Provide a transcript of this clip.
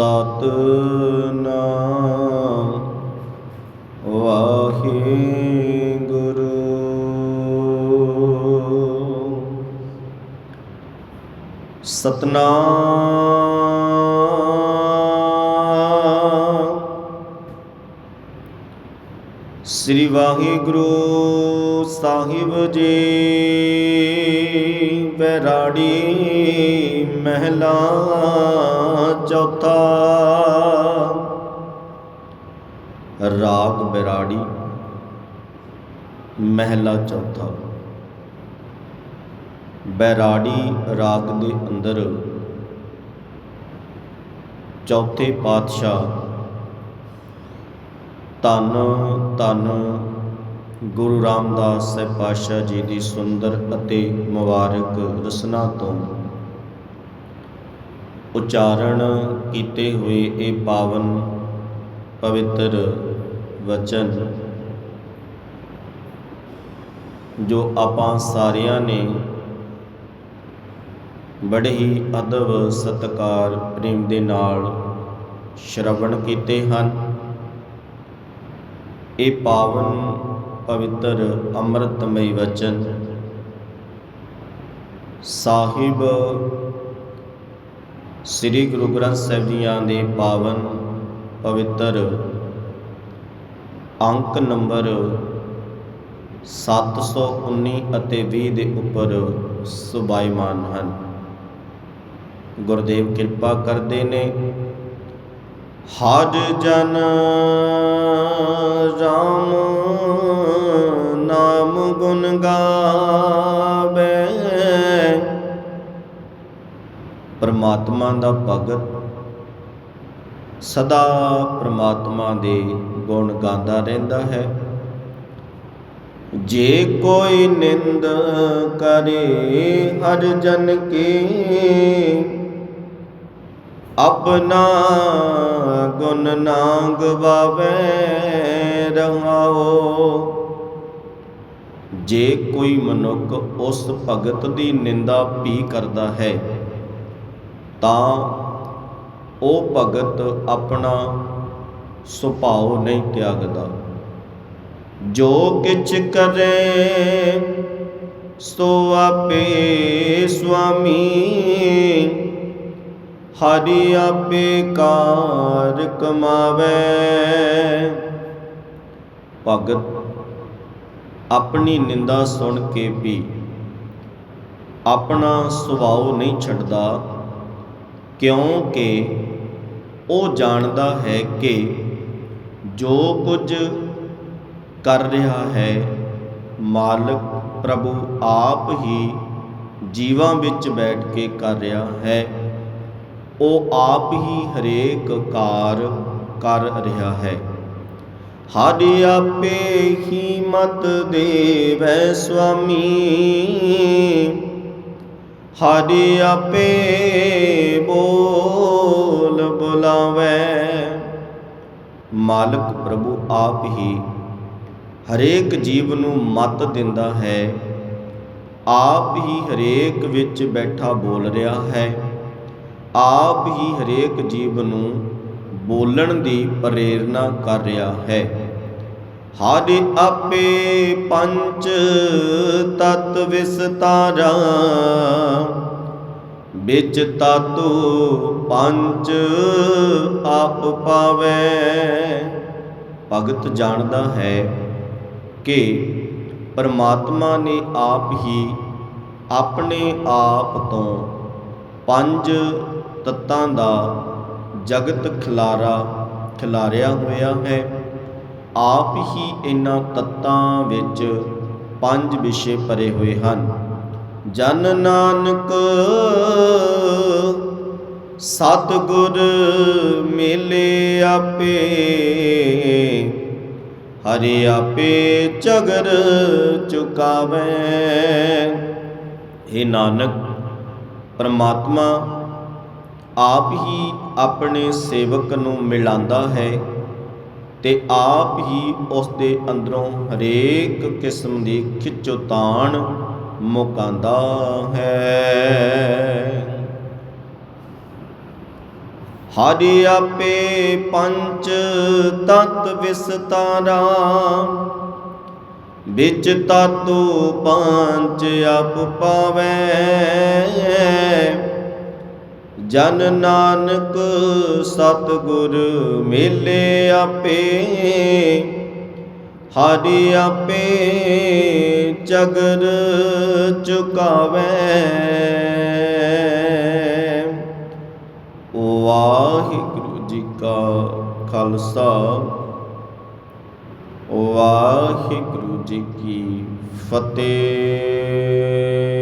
ਸਤਨਾਮ। ਵਾਹਿਗੁਰੂ। ਸਤਨਾਮ। ਸ੍ਰੀ ਵਾਹਿਗੁਰੂ ਸਾਹਿਬ ਜੀ ਬੈਰਾੜੀ ਮਹਿਲਾ ਚੌਥਾ। ਰਾਗ ਬੈਰਾੜੀ, ਮਹਿਲਾ ਚੌਥਾ। ਬੈਰਾੜੀ ਰਾਗ ਦੇ ਅੰਦਰ ਚੌਥੇ ਪਾਤਸ਼ਾਹ ਧੰਨ ਧੰਨ ਗੁਰੂ ਰਾਮਦਾਸ ਸਾਹਿਬ ਪਾਤਸ਼ਾਹ ਜੀ ਦੀ ਸੁੰਦਰ ਅਤੇ ਮੁਬਾਰਕ ਰਸਨਾ ਤੋਂ ਉਚਾਰਨ ਕੀਤੇ ਹੋਏ ਇਹ ਪਾਵਨ ਪਵਿੱਤਰ ਵਚਨ ਜੋ ਆਪਾਂ ਸਾਰਿਆਂ ਨੇ ਬੜੇ ਹੀ ਅਦਬ ਸਤਕਾਰ, ਪ੍ਰੇਮ ਦੇ ਨਾਲ ਸ਼ਰਵਣ ਕੀਤੇ ਹਨ। ਇਹ ਪਾਵਨ ਪਵਿੱਤਰ ਅੰਮ੍ਰਿਤਮਈ ਵਚਨ ਸਾਹਿਬ ਸ੍ਰੀ ਗੁਰੂ ਗ੍ਰੰਥ ਸਾਹਿਬ ਜੀਆਂ ਦੇ ਪਾਵਨ ਪਵਿੱਤਰ ਅੰਕ ਨੰਬਰ 719 ਅਤੇ 20 ਦੇ ਉੱਪਰ ਸੁਭਾਈਮਾਨ ਹਨ। ਗੁਰਦੇਵ ਕਿਰਪਾ ਕਰਦੇ ਨੇ। ਹਰ ਜਨ ਰਾਮ ਨਾਮ ਗੁਣ ਗਾਵੇ। ਪਰਮਾਤਮਾ ਦਾ ਭਗਤ ਸਦਾ ਪਰਮਾਤਮਾ ਦੇ ਗੁਣ ਗਾਉਂਦਾ ਰਹਿੰਦਾ ਹੈ। ਜੇ ਕੋਈ ਨਿੰਦ ਕਰੇ ਹਰ ਜਨ ਕੀ, ਆਪਣਾ ਗੁਣ ਨਾ ਗਵਾਵੇ ਰਹਾਓ। ਜੇ ਕੋਈ ਮਨੁੱਖ ਉਸ ਭਗਤ ਦੀ ਨਿੰਦਾ ਪੀ ਕਰਦਾ ਹੈ ਤਾਂ ਉਹ ਭਗਤ ਆਪਣਾ ਸੁਭਾਅ ਨਹੀਂ ਤਿਆਗਦਾ। ਜੋ ਕਿਛ ਕਰੇ, ਸੋ ਆਪੇ ਸੁਆਮੀ। ਹਰੀ ਆਪੇ ਕਾਰ ਕਮਾਵੇ। ਭਗਤ ਆਪਣੀ ਨਿੰਦਾ ਸੁਣ ਕੇ ਵੀ ਆਪਣਾ ਸੁਭਾਅ ਨਹੀਂ ਛੱਡਦਾ। ਕਿਉਂਕਿ ਉਹ ਜਾਣਦਾ ਹੈ ਕਿ ਜੋ ਕੁਝ ਕਰ ਰਿਹਾ ਹੈ, ਮਾਲਕ ਪ੍ਰਭੂ ਆਪ ਹੀ ਜੀਵਾਂ ਵਿੱਚ ਬੈਠ ਕੇ ਕਰ ਰਿਹਾ ਹੈ। ਉਹ ਆਪ ਹੀ ਹਰੇਕ ਕਾਰ ਕਰ ਰਿਹਾ ਹੈ। ਹਰ ਆਪੇ ਹੀ ਮਤ ਦੇਵੈ ਸੁਆਮੀ ਹਰ ਆਪੇ ਬੋਲ ਬੁਲਾਵੇ। ਮਾਲਕ ਪ੍ਰਭੂ ਆਪ ਹੀ ਹਰੇਕ ਜੀਵ ਨੂੰ ਮਤ ਦਿੰਦਾ ਹੈ। ਆਪ ਹੀ ਹਰੇਕ ਵਿੱਚ ਬੈਠਾ ਬੋਲ ਰਿਹਾ ਹੈ। ਆਪ ਹੀ ਹਰੇਕ ਜੀਵ ਨੂੰ ਬੋਲਣ ਦੀ ਪ੍ਰੇਰਣਾ ਕਰ ਰਿਹਾ ਹੈ। ਹਰ ਆਪੇ ਪੰਚ ਤਤ ਵਿਸਤਾਰਾ। ਵਿੱਚ ਤਾਤੂ ਪੰਜ ਆਪ ਪਾਵੇ। ਭਗਤ ਜਾਣਦਾ ਹੈ ਕਿ ਪਰਮਾਤਮਾ ਨੇ ਆਪ ਹੀ ਆਪਣੇ ਆਪ ਤੋਂ ਪੰਜ ਤੱਤਾਂ ਦਾ ਜਗਤ ਖਿਲਾਰਾ ਖਿਲਾਰਿਆ ਹੋਇਆ ਹੈ। ਆਪ ਹੀ ਇਹਨਾਂ ਤੱਤਾਂ ਵਿੱਚ ਪੰਜ ਵਿਸ਼ੇ ਭਰੇ ਹੋਏ ਹਨ। ਜਨ ਨਾਨਕ, ਸਤਿਗੁਰ ਮੇਲੇ ਆਪੇ, ਹਰੀ ਆਪੇ ਚਗਰ ਚੁਕਾਵੇ। ਇਹ ਨਾਨਕ, ਪਰਮਾਤਮਾ ਆਪ ਹੀ ਆਪਣੇ ਸੇਵਕ ਨੂੰ ਮਿਲਾਂਦਾ ਹੈ। ਤੇ ਆਪ ਹੀ ਉਸ ਦੇ ਅੰਦਰੋਂ ਹਰੇਕ ਕਿਸਮ ਦੀ ਖਿੱਚੋਤਾਣ ਮੁਕਾਂਦਾ ਹੈ। ਹਰਿ ਆਪੇ ਪੰਚ ਤਤ ਵਿਸਤਾਰਾ, ਵਿੱਚ ਤਾਤੂ ਪੰਜ ਆਪ ਪਾਵੈ। ਜਨ ਨਾਨਕ ਸਤਿਗੁਰ ਮਿਲੇ ਆਪੇ, ਹਰਿ ਆਪੇ ਚਗਰ ਚੁਕਾਵੈ ਵਾਹਿਗੁਰੂ ਜੀ ਕਾ ਖਾਲਸਾ ਵਾਹਿਗੁਰੂ ਜੀ ਕੀ ਫਤਿਹ।